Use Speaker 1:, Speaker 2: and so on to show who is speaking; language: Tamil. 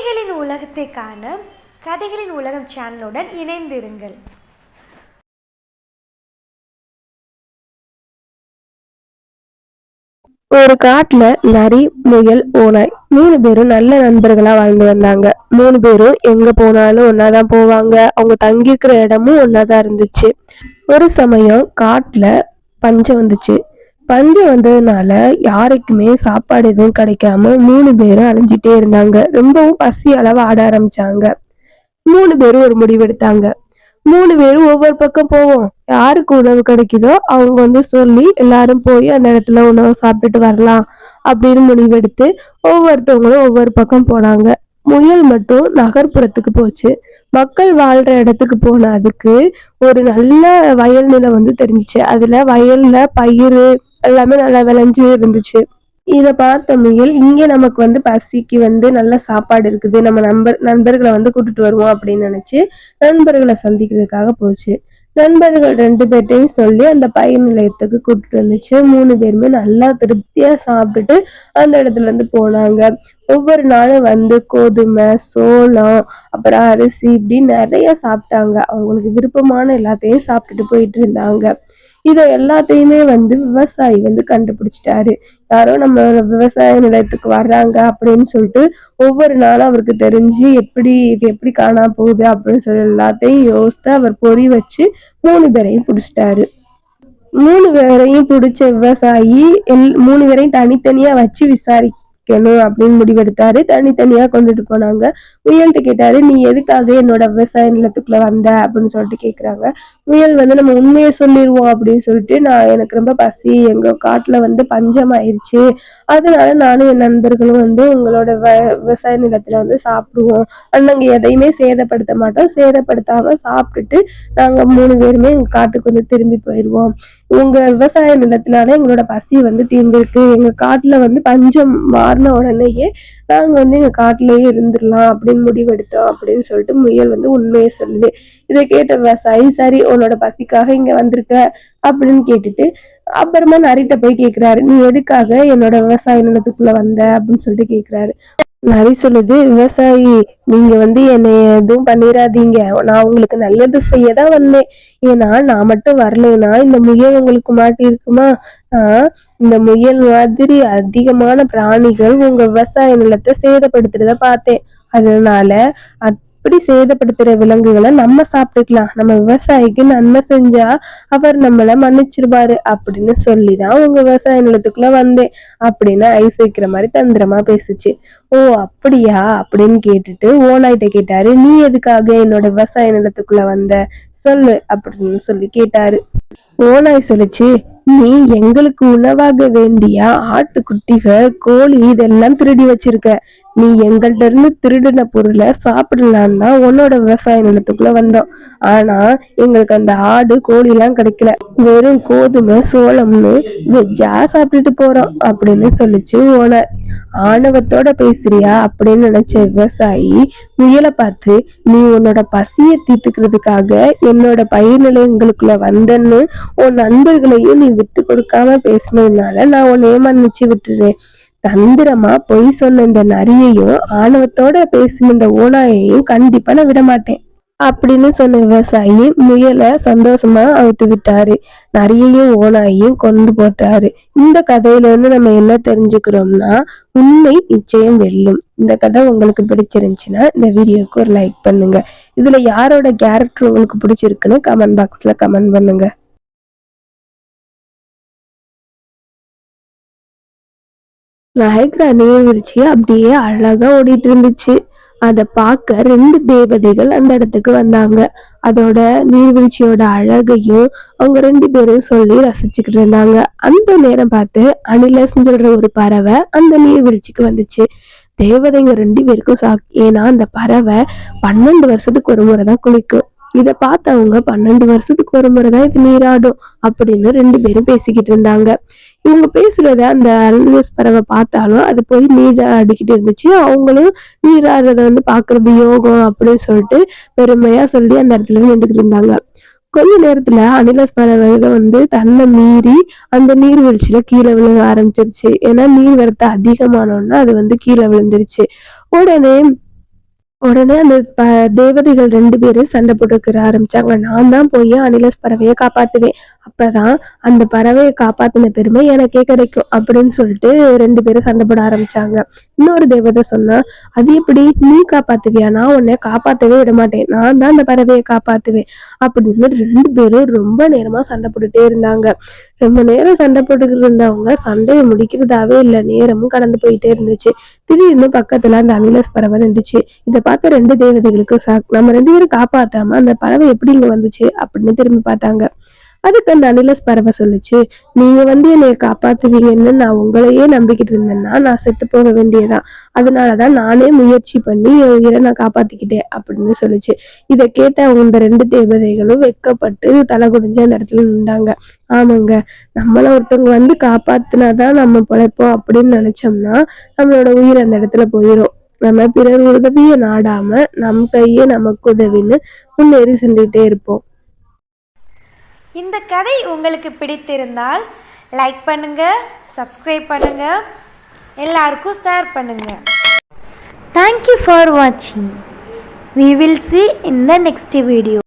Speaker 1: கதைகளின் உலகத்தை காண கதைகளின் உலகம் சேனலுடன் இணைந்திருங்கள்.
Speaker 2: ஒரு காட்டுல நரி முயல் ஓனாய் மூணு பேரும் நல்ல நண்பர்களா வாழ்ந்து வந்தாங்க. மூணு பேரும் எங்க போனாலும் ஒன்னாதான் போவாங்க. அவங்க தங்கியிருக்கிற இடமும் ஒன்னாதான் இருந்துச்சு. ஒரு சமயம் காட்டுல பஞ்சம் வந்துச்சு. பந்தி வந்ததுனால யாருக்குமே சாப்பாடு எதுவும் கிடைக்காம மூணு பேரும் அலைஞ்சிட்டே இருந்தாங்க. ரொம்பவும் பசி அளவு ஆட ஆரம்பிச்சாங்க. மூணு பேரும் ஒரு முடிவெடுத்தாங்க மூணு பேரும் ஒவ்வொரு பக்கம் போவோம். யாருக்கு உணவு கிடைக்குதோ அவங்க வந்து சொல்லி எல்லாரும் போய் அந்த இடத்துல உணவு சாப்பிட்டுட்டு வரலாம் அப்படின்னு முடிவெடுத்து ஒவ்வொருத்தவங்களும் ஒவ்வொரு பக்கம் போனாங்க. முயல் மட்டும் நகர்ப்புறத்துக்கு போச்சு. மக்கள் வாழ்ற இடத்துக்கு போன அதுக்கு ஒரு நல்ல வயல் நிலம் வந்து தெரிஞ்சுச்சு. அதுல வயல்ல பயிர் எல்லாமே நல்லா விளைஞ்சு இருந்துச்சு. இதை பார்த்த முயல் இங்கே நமக்கு வந்து பசிக்கு வந்து நல்ல சாப்பாடு இருக்குது. நம்ம நண்பர் நண்பர்களை வந்து கூட்டிட்டு வருவோம் அப்படின்னு நினைச்சு நண்பர்களை சந்திக்கிறதுக்காக போச்சு. நண்பர்கள் ரெண்டு பேர்ட்டையும் சொல்லி அந்த பயிர் நிலையத்துக்கு கூட்டிட்டு வந்துச்சு. மூணு பேருமே நல்லா திருப்தியா சாப்பிட்டுட்டு அந்த இடத்துல இருந்து போனாங்க. ஒவ்வொரு நாளும் வந்து கோதுமை சோளம் அப்புறம் அரிசி இப்படி நிறைய சாப்பிட்டாங்க. அவங்களுக்கு விருப்பமான எல்லாத்தையும் சாப்பிட்டுட்டு போயிட்டு இருந்தாங்க. இதை எல்லாத்தையுமே வந்து விவசாயி வந்து கண்டுபிடிச்சிட்டாரு. யாரோ நம்ம விவசாய நிலையத்துக்கு வர்றாங்க அப்படின்னு சொல்லிட்டு ஒவ்வொரு நாளும் அவருக்கு தெரிஞ்சு எப்படி இது எப்படி காணாம போகுது அப்படின்னு சொல்லி எல்லாத்தையும் யோசித்து அவர் பொறி வச்சு மூணு பேரையும் பிடிச்சிட்டாரு. மூணு பேரையும் பிடிச்ச விவசாயி எல் மூணு பேரையும் தனித்தனியா வச்சு விசாரி வைக்கணும் அப்படின்னு முடிவெடுத்தாரு. தனித்தனியா கொண்டுட்டு போனாங்க. முயல்கிட்ட கேட்டாரு நீ எதுக்காக என்னோட விவசாய நிலத்துக்குள்ள வந்த? அப்படின்னு சொல்லிட்டு கேக்குறாங்க. முயல் வந்து நம்ம உண்மையை சொல்லிடுவோம் அப்படின்னு சொல்லிட்டு நான் எனக்கு ரொம்ப பசி எங்க காட்டுல வந்து பஞ்சம் ஆயிடுச்சு அதனால நானும் என் நண்பர்களும் வந்து உங்களோட வ விவசாய நிலத்துல வந்து சாப்பிடுவோம். நாங்க எதையுமே சேதப்படுத்த மாட்டோம். சேதப்படுத்தாம சாப்பிட்டுட்டு நாங்க மூணு பேருமே எங்க காட்டுக்கு வந்து திரும்பி போயிடுவோம் உங்க விவசாய நிலத்தினால எங்களோட பசி வந்து தீர்ந்திருக்கு. எங்க காட்டுல வந்து பஞ்சம் மாறின உடனேயே நாங்கள் வந்து எங்கள் காட்டிலேயே இருந்துடலாம் அப்படின்னு முடிவெடுத்தோம் அப்படின்னு சொல்லிட்டு முயல் வந்து உண்மையை சொல்லுது. இதை கேட்ட விவசாயி சரி உன்னோட பசிக்காக இங்கே வந்திருக்க அப்படின்னு கேட்டுட்டு அப்புறமா நரிட்ட போய் கேட்குறாரு நீ எதுக்காக என்னோட விவசாய நிலத்துக்குள்ளே வந்த? அப்படின்னு சொல்லிட்டு கேட்குறாரு நரி சொல்லுது விவசாயி நீங்க வந்து என்னை எதுவும் பண்ணிடாதீங்க நான் உங்களுக்கு நல்லது செய்ய தான் வந்தேன். ஏன்னா நான் மட்டும் வரலைன்னா இந்த முயல் உங்களுக்கு மாட்டிருக்குமா ஆஹ் இந்த முயல் மாதிரி அதிகமான பிராணிகள் உங்க விவசாய நிலத்தை சேதப்படுத்துறத பார்த்தேன். அதனால இப்படி சேதப்படுத்துற விலங்குகளை நம்ம சாப்பிட்டுக்கலாம். நம்ம விவசாயிக்கு நன்மை செஞ்சா அவர் நம்மள மன்னிச்சிருவாரு அப்படின்னு சொல்லிதான் உங்க விவசாய நிலத்துக்குள்ள வந்தேன் அப்படின்னு ஐஸ் வைக்கிற மாதிரி தந்திரமா பேசுச்சு. ஓ அப்படியா? அப்படின்னு கேட்டுட்டு ஓனாயிட்ட கேட்டாரு நீ எதுக்காக என்னோட விவசாய நிலத்துக்குள்ள வந்த? சொல்லு அப்படின்னு சொல்லி கேட்டாரு. ஓனாய் சொல்லுச்சு நீ எங்களுக்கு உணவாக வேண்டிய ஆட்டுக்குட்டிகள் கோழி இதெல்லாம் திருடி வச்சிருக்க. நீ எங்கள்ட இருந்து திருடின பொருளை சாப்பிடலான்னு தான் உன்னோட விவசாய நிலத்துக்குள்ள வந்தோம். ஆனா எங்களுக்கு அந்த ஆடு கோழி எல்லாம் கிடைக்கல. வெறும் கோதுமை சோளம்னு வெஜ்ஜா சாப்பிட்டுட்டு போறோம் அப்படின்னு சொல்லிச்சு ஓனர். ஆணவத்தோட பேசுறியா அப்படின்னு நினைச்ச விவசாயி முயலை பார்த்து நீ உன்னோட பசியை தீர்த்துக்கிறதுக்காக என்னோட பயிர் நிலையங்களுக்குள்ள வந்தன்னு உன் நண்பர்களையும் நீ விட்டு கொடுக்காம பேசினதுனால நான் உன்னை மன்னிச்சு விட்டுறேன். தந்திரமா பொய் சொன்ன இந்த நரியையும் ஆணவத்தோட பேசின இந்த ஓநாயையும் கண்டிப்பா நான் விட மாட்டேன். அப்படின்னு சொன்ன விவசாயி முயலை சந்தோஷமா அவுத்து விட்டாரு நரியையும் ஓனாயையும் கொண்டு போட்டாரு. இந்த கதையில இருந்து நம்ம என்ன தெரிஞ்சுக்கிறோம்னா உண்மை நிச்சயம் வெல்லும். இந்த கதை உங்களுக்கு பிடிச்சிருந்துச்சுன்னா இந்த வீடியோக்கு ஒரு லைக் பண்ணுங்க. இதுல யாரோட கேரக்டர் உங்களுக்கு பிடிச்சிருக்குன்னு கமெண்ட் பாக்ஸ்ல கமெண்ட் பண்ணுங்க. நயக்ரா நீர்வீழ்ச்சி அப்படியே அழகா ஓடிட்டு இருந்துச்சு. அதை பார்க்க ரெண்டு தேவதைகள் அந்த இடத்துக்கு வந்தாங்க. அதோட நீர்வீழ்ச்சியோட அழகையும் அவங்க ரெண்டு பேரும் சொல்லி ரசிச்சுக்கிட்டு இருந்தாங்க. அந்த நேரம் பார்த்து அனிலஸ்ன்னு சொல்ற ஒரு பறவை அந்த நீர்வீழ்ச்சிக்கு வந்துச்சு. தேவதைங்க ரெண்டு பேருக்கும் சா ஏன்னா அந்த பறவை பன்னெண்டு வருஷத்துக்கு ஒரு முறை தான் குளிக்கும். இதை பார்த்தவங்க பன்னெண்டு வருஷத்துக்கு ஒரு முறை தான் இது நீராடும் அப்படின்னு ரெண்டு பேரும் பேசிக்கிட்டு இருந்தாங்க. இவங்க பேசுறத அந்த அல்வஸ் பறவை பார்த்தாலும் அது போய் நீரா அடிக்கிட்டு இருந்துச்சு. அவங்களும் நீராடுறத வந்து பாக்குறது யோகம் அப்படின்னு சொல்லிட்டு பெருமையா சொல்லி அந்த இடத்துல நின்றுக்கிட்டு இருந்தாங்க. கொஞ்ச நேரத்துல அனிலஸ் பறவைகள் வந்து தன்னை மீறி அந்த நீர்வீழ்ச்சியில கீழே விழுக ஆரம்பிச்சிருச்சு. ஏன்னா நீர் வரத்து அதிகமானோன்னா அது வந்து கீழே விழுந்துருச்சு. உடனே உடனே அந்த ப தேவதைகள் ரெண்டு பேரும் சண்டை போட்டுக்கிற ஆரம்பிச்சாங்க. நான் தான் போய் அனிலஸ் பறவையை காப்பாத்துவேன். அப்பதான் அந்த பறவையை காப்பாத்தின பெருமை எனக்கே கிடைக்கும் அப்படின்னு சொல்லிட்டு ரெண்டு பேரும் சண்டை போட ஆரம்பிச்சாங்க. இன்னொரு தேவதை சொன்னா அது எப்படி? நீ காப்பாத்துவியா? நான் உன்னை காப்பாத்தவே விட மாட்டேன் நான் தான் அந்த பறவையை காப்பாத்துவேன். அப்படின்னு ரெண்டு பேரும் ரொம்ப நேரமா சண்டை போட்டுட்டே இருந்தாங்க. ரொம்ப நேரம் சண்டை போட்டுக்கிட்டு இருந்தவங்க சண்டையை முடிக்கிறதாவே இல்லை. நேரமும் கடந்து போயிட்டே இருந்துச்சு. திடீர்னு பக்கத்துல அந்த அனிலஸ் பறவை நின்றுச்சு. இதை பார்த்த ரெண்டு தேவதைகளுக்கு சாக் நம்ம ரெண்டு பேரும் காப்பாத்தாம அந்த பறவை எப்படி இங்க வந்துச்சு? அப்படின்னு திரும்பி பார்த்தாங்க. அதுக்கு அந்த அனிலஸ் பறவை சொல்லுச்சு நீங்க வந்து என்னை காப்பாத்துவீங்கன்னு நான் உங்களையே நம்பிக்கிட்டு இருந்தேன்னா நான் செத்து போக வேண்டியதான் அதனாலதான் நானே முயற்சி பண்ணி என் உயிரை நான் காப்பாத்திக்கிட்டேன் அப்படின்னு சொல்லுச்சு. இதை கேட்ட அவங்க இந்த ரெண்டு தேவதைகளும் வெட்கப்பட்டு தலை குடிஞ்சு அந்த இடத்துல நின்றாங்க. ஆமாங்க நம்மள ஒருத்தவங்க வந்து காப்பாத்தினாதான் நம்ம பிழைப்போம் அப்படின்னு நினைச்சோம்னா நம்மளோட உயிர் அந்த இடத்துல போயிடும் நம்ம பிறர் உதவியை நாடாம நம் கையே நமக்கு உதவின்னு முன்னேறி சென்றுட்டே இருப்போம்.
Speaker 1: இந்த கதை உங்களுக்கு பிடித்திருந்தால் லைக் பண்ணுங்கள் சப்ஸ்கிரைப் பண்ணுங்கள் எல்லாருக்கும் ஷேர் பண்ணுங்கள் தேங்க்யூ ஃபார் வாட்சிங் we will see in the next video